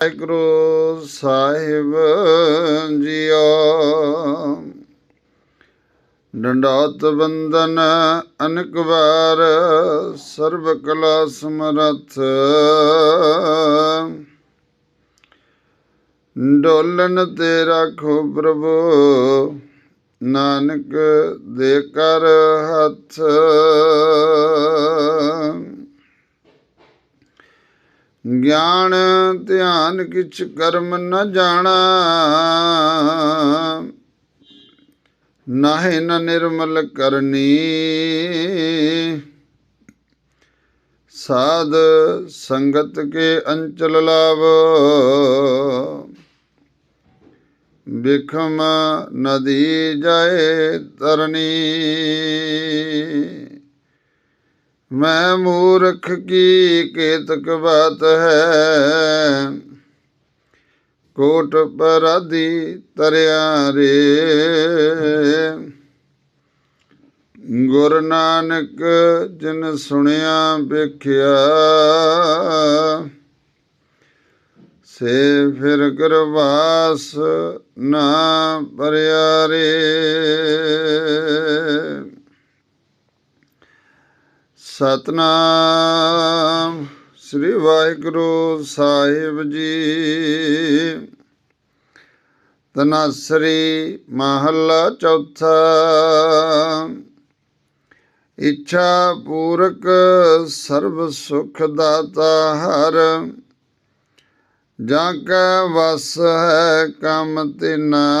ਵਾਹਿਗੁਰੂ ਸਾਹਿਬ JIO. ਡੰਡਾਤ ਬੰਦਨ ਅਨਕ ਵਾਰ ਸਰਬ ਕਲਾ ਸਮਰਥ। ਡੋਲਨ ਤੇ ਰੱਖੋ ਪ੍ਰਭੂ, ਨਾਨਕ ਦੇ ਕਰ ਹੱਥ। ਗਿਆਨ ਧਿਆਨ ਕਿਛ ਕਰਮ ਨ ਜਾਣਾ। ਨਾਹਿ ਨ ਨਿਰਮਲ ਕਰਨੀ। ਸਾਧ ਸੰਗਤ ਕੇ ਅੰਚਲ ਲਾਭ ਬਿਖਮ ਨਦੀ ਜਾਏ ਤਰਨੀ। ਮੈਂ ਮੂਰਖ ਕੀ ਕੇਤਕ ਬਾਤ ਹੈ? ਕੋਟ ਪਰਾਦੀ ਤਰਿਆ ਰੇ। ਗੁਰ ਨਾਨਕ ਜਿਨ ਸੁਣਿਆ ਵੇਖਿਆ, ਸੇ ਫਿਰ ਕਰਵਾਸ ਨਾ ਪਰਿਆ ਰੇ। ਸਤਨਾਮ। ਸ੍ਰੀ ਵਾਹਿਗੁਰੂ ਸਾਹਿਬ ਜੀ। ਤਨਾਸਰੀ ਮਹੱਲਾ ਚੌਥਾ। ਇੱਛਾ ਪੂਰਕ ਸਰਬ ਸੁਖ ਦਾਤਾ ਹਰ। ਜਾਂ ਕੈ ਵਸ ਹੈ ਕੰਮ ਤਿਨਾ।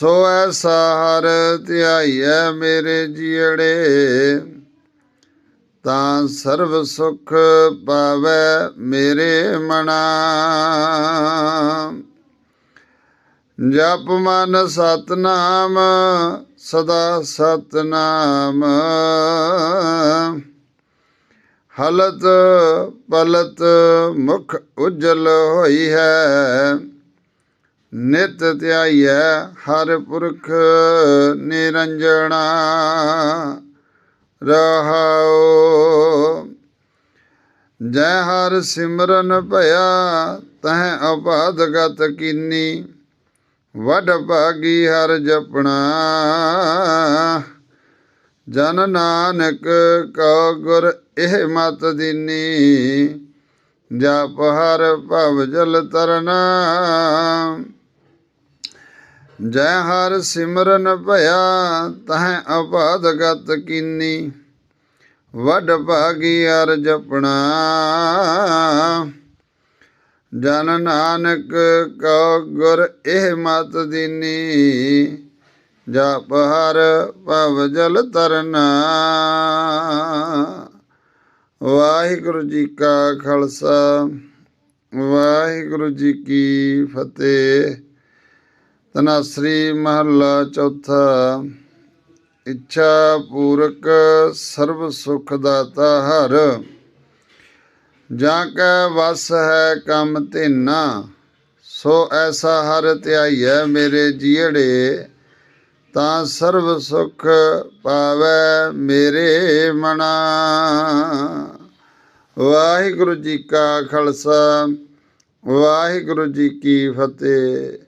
ਸੋ ਐਸਾ ਹਰ ਧਿਆਈਐ ਮੇਰੇ ਜੀੜੇ, ਤਾਂ ਸਰਬ ਸੁਖ ਪਾਵੈ ਮੇਰੇ ਮਨਾ। ਜਪ ਮਨ ਸਤਨਾਮ, ਸਦਾ ਸਤਨਾਮ। ਹਲਤ ਪਲਤ ਮੁਖ ਉਜਲ ਹੋਈ ਹੈ ਨਿਤ ਧਿਆਈਐ ਹਰ ਪੁਰਖ ਨਿਰੰਜਣਾ। ਰਹਾਉ, ਜੈ ਹਰ ਸਿਮਰਨ ਭਇਆ, ਤਹ ਅਪਾਦ ਗਤ ਕੀਨੀ। ਵਡ ਭਾਗੀ ਹਰ ਜਪਣਾ। ਜਨ ਨਾਨਕ ਕਉ ਗੁਰ ਇਹ ਮਤ ਦੀਨੀ। ਜਪ ਹਰ ਭਵ ਜਲ ਤਰਨਾ। ਜੈ ਹਰ ਸਿਮਰਨ ਭਇਆ, ਤਹ ਅਪਾਦ ਗਤ ਕੀਨੀ। ਵਡ ਭਾਗੀ ਹਰ ਜਪਣਾ ਜਨ ਨਾਨਕ ਕਉ ਗੁਰ ਇਹ ਮਤ ਦੀਨੀ। ਜਪ ਹਰ ਭਵ ਜਲ ਤਰਨਾ ਵਾਹਿਗੁਰੂ ਜੀ ਕਾ ਖਾਲਸਾ, ਵਾਹਿਗੁਰੂ ਜੀ ਕੀ ਫਤਿਹ। ਤਨਾਸਰੀ ਮਹੱਲਾ ਚੌਥਾ, ਇੱਛਾ ਪੂਰਕ ਸਰਬ ਸੁਖ ਦਾਤਾ ਹਰ। ਜਾਂ ਕੈ ਵਸ ਹੈ ਕੰਮ ਧਿਨਾ, ਸੋ ਐਸਾ ਹਰ ਧਿਆਈਐ ਮੇਰੇ ਜੀੜੇ, ਤਾਂ ਸਰਬ ਸੁਖ ਪਾਵੈ ਮੇਰੇ ਮਨਾ। ਵਾਹਿਗੁਰੂ ਜੀ ਕਾ ਖਾਲਸਾ, ਵਾਹਿਗੁਰੂ ਜੀ ਕੀ ਫਤਿਹ।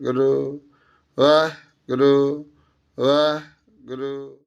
Guru, Vah Guru, Vah Guru.